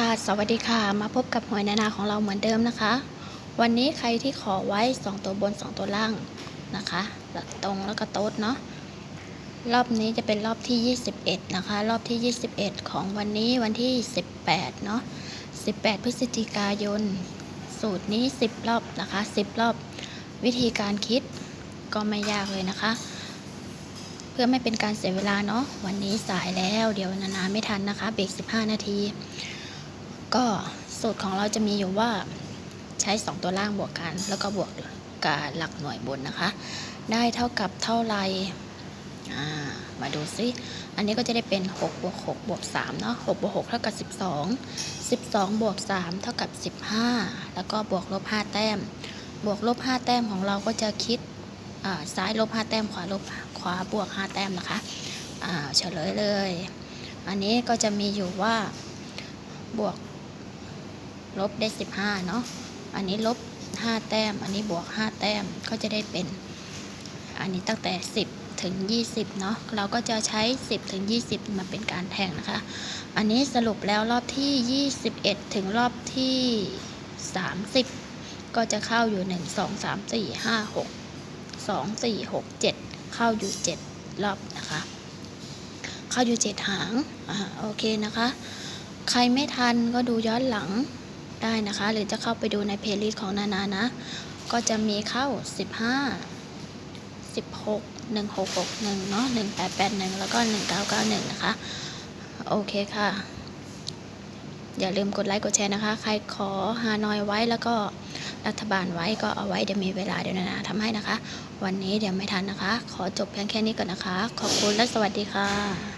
ค่ะ สวัสดีค่ะ มาพบกับหวยนานาของเราเหมือนเดิมนะคะ วันนี้ใครที่ขอไว้ 2 ตัวบน 2 ตัวล่างนะคะตรงแล้วก็โต๊ดเนาะ รอบนี้จะเป็นรอบที่ 21 นะคะ รอบที่ 21 ของวันนี้วันที่ 18 เนาะ 18 พฤศจิกายน สูตรนี้ 10 รอบนะคะ 10 รอบ วิธีการคิดก็ไม่ยากเลยนะคะ เพื่อไม่เป็นการเสียเวลาเนาะ วันนี้สายแล้ว เดี๋ยวนานาไม่ทันนะคะ เบรก 15 นาที ก็สูตรของเราจะมีอยู่ว่าใช้ 2 ตัวล่างบวกกัน แล้วก็บวกกับหลักหน่วยบนนะคะ ได้เท่ากับเท่าไรมาดูซิ อันนี้ก็จะได้เป็น 6 บวก 6 บวก 3 เนาะ6บวก 6 เท่ากับ 12 12 บวก 3 เท่ากับ 15 แล้วก็บวกลบ 5 แต้ม บวกลบ 5 แต้มของเราก็จะคิดซ้ายลบ 5 แต้ม ขวาลบ ขวาบวก 5 แต้มนะคะเฉลยเลย อันนี้ก็จะมีอยู่ว่าบวก ลบได้ 15 เนาะ อันนี้ลบ 5 แต้ม อันนี้บวก 5 แต้ม ก็จะได้เป็น อันนี้ตั้งแต่ 10 ถึง 20 เนาะ เราก็จะใช้ 10 ถึง 20 มาเป็นการแทงนะคะ อันนี้สรุปแล้วรอบที่ 21 ถึงรอบที่ 30 ก็จะเข้าอยู่ 1 2 3 4 5 6 2 4 6 7 เข้าอยู่ 7 รอบนะคะ เข้าอยู่ 7 หาง อ่า โอเคนะคะใครไม่ทันก็ดูย้อนหลัง ได้นะคะ หรือจะเข้าไปดูในเพลย์ลิสต์ของนานานะ ก็จะมีเข้า 15 16 1661เนาะ1881 แล้วก็ 1991 นะคะ โอเคค่ะ อย่าลืมกดไลค์กดแชร์นะคะ ใครขอฮานอยไว้แล้วก็รัฐบาลไว้ก็เอาไว้เดี๋ยวมีเวลาเดี๋ยวนานาทำให้นะคะ วันนี้เดี๋ยวไม่ทันนะคะ ขอจบเพียงแค่นี้ก่อนนะคะ ขอบคุณและสวัสดีค่ะ